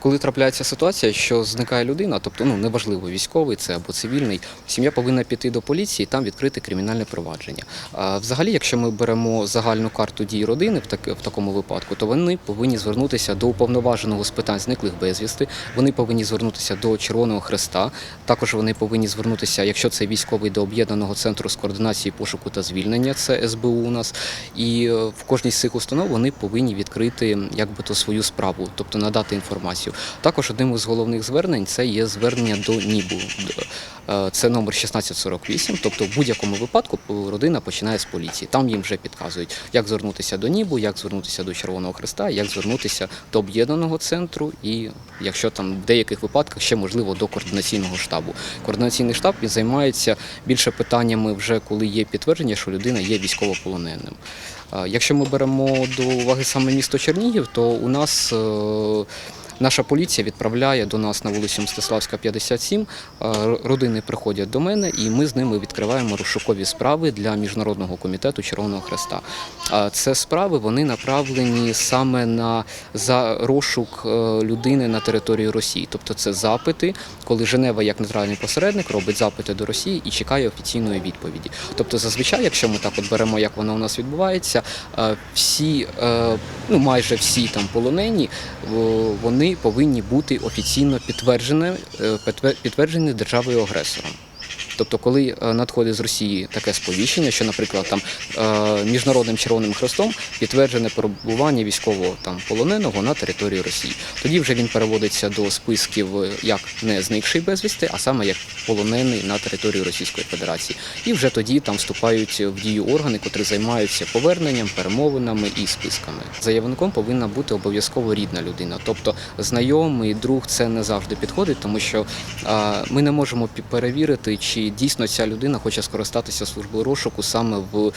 Коли трапляється ситуація, що зникає людина, тобто ну неважливо, військовий це або цивільний, сім'я повинна піти до поліції, там відкрити кримінальне провадження. А взагалі, якщо ми беремо загальну карту дій родини в так в такому випадку, то вони повинні звернутися до уповноваженого з питань зниклих безвісти. Вони повинні звернутися до Червоного Хреста. Також вони повинні звернутися, якщо це військовий, до об'єднаного центру з координації пошуку та звільнення, це СБУ у нас. І е, в кожній з цих установ вони повинні відкрити якби то свою справу, тобто надати інформацію. Також одним із головних звернень це є звернення до НІБУ. Е, Це номер 1648, тобто в будь-якому випадку родина починає з поліції. Там їм вже підказують, як звернутися до НІБУ, як звернутися до Червоного Хреста, як звернутися до об'єднаного центру, і якщо там в деяких випадках ще можливо до координаційного штабу. Координаційний штаб він займається більше питаннями, вже коли є підтвердження, що людина є військовополоненим. Е, Якщо ми беремо до уваги саме місто Чернігів, то у нас е, Наша поліція відправляє до нас на вулицю Мстиславська, 57. Е, Родини приходять до мене, і ми з ними відкриваємо розшукові справи для міжнародного комітету Червоного Хреста. Це справи вони направлені саме на за розшук е, людини на території Росії. Тобто це запити, коли Женева як нейтральний посередник робить запити до Росії і чекає офіційної відповіді. Тобто, зазвичай, якщо ми так от беремо, як воно у нас відбувається, е, всі, ну майже всі там полонені, вони повинні бути офіційно підтверджені, е, підтверджені державою агресором. Тобто, коли е, надходить з Росії таке сповіщення, що, наприклад, там е, міжнародним Червоним Хрестом підтверджене перебування військового там полоненого на території Росії, тоді вже він переводиться до списків е, як не зникший безвісти, а саме як полонений на території Російської Федерації. І вже тоді там вступають в дію органи, котрі займаються поверненням, перемовинами і списками. Заявником повинна бути обов'язково рідна людина, тобто знайомий, друг це не завжди підходить, тому що ми не можемо перевірити, чи дійсно ця людина хоче скористатися службою розшуку саме в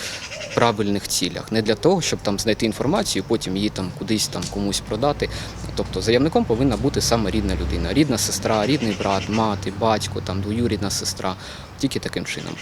правильних цілях, не для того, щоб там знайти інформацію, потім її там кудись там комусь продати. Тобто заявником повинна бути саме рідна людина, рідна сестра, рідний брат, мати, батько, там двоюрідна сестра, тільки таким чином.